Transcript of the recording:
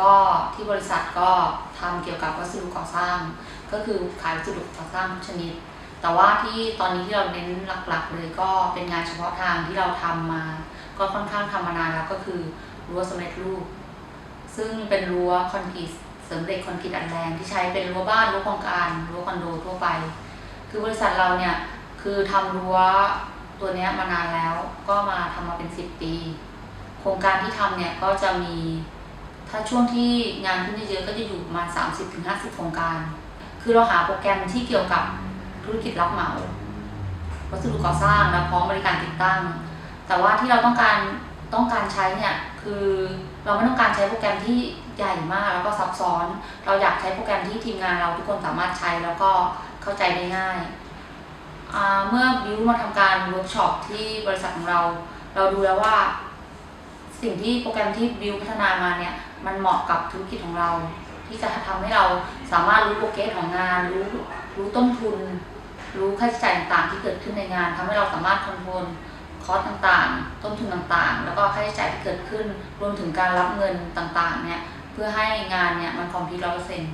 ก็ที่บริษัทก็ทำเกี่ยวกับวัสดุก่อสร้าง ก็คือขายวัสดุก่อสร้างทุกชนิด แต่ว่าที่ตอนนี้ที่เราเน้นหลักๆ เลยก็เป็นงานเฉพาะทางที่เราทำมา ก็ค่อนข้างทำมานานแล้วก็คือรั้วสำเร็จรูป ซึ่งเป็นรั้วคอนกรีตเสริมเหล็กคอนกรีตอัดแรงที่ใช้เป็นรั้วบ้านรั้วโครงการรั้วคอนโดทั่วไป คือบริษัทเราเนี่ยคือทำรั้วตัวเนี้ยมานานแล้วก็มาทำมาเป็นสิบปี โครงการที่ทำเนี่ยก็จะมี ถ้าช่วงที่งานขึ้นเยอะๆก็จะอยู่ประมาณ 30-50 โครงการ คือเราหาโปรแกรมที่เกี่ยวกับธุรกิจรับเหมา วัสดุก่อสร้างและพร้อมบริการติดตั้ง แต่ว่าที่เราต้องการต้องการใช้เนี่ยคือเราไม่ต้องการใช้โปรแกรมที่ใหญ่มากแล้วก็ซับซ้อน เราอยากใช้โปรแกรมที่ทีมงานเราทุกคนสามารถใช้แล้วก็เข้าใจได้ง่าย เมื่อบิวมาทำการเวิร์กช็อปที่บริษัทของเรา เราดูแล้วว่า สิ่งที่โปรแกรมที่บิวพัฒนามาเนี่ยมันเหมาะกับธุรกิจของเรา ที่จะทำให้เราสามารถรู้โปรเกรสของงาน รู้รู้ต้นทุน รู้ค่าใช้จ่ายต่างๆ ที่เกิดขึ้นในงานทำให้เราสามารถคอนโทรลคอสต่างๆ ต้นทุนต่างๆ แล้วก็ค่าใช้จ่ายที่เกิดขึ้น รวมถึงการรับเงินต่างๆเนี่ยเพื่อให้งานเนี่ยมันคอมพิวต์ร้อยเปอร์เซ็นต์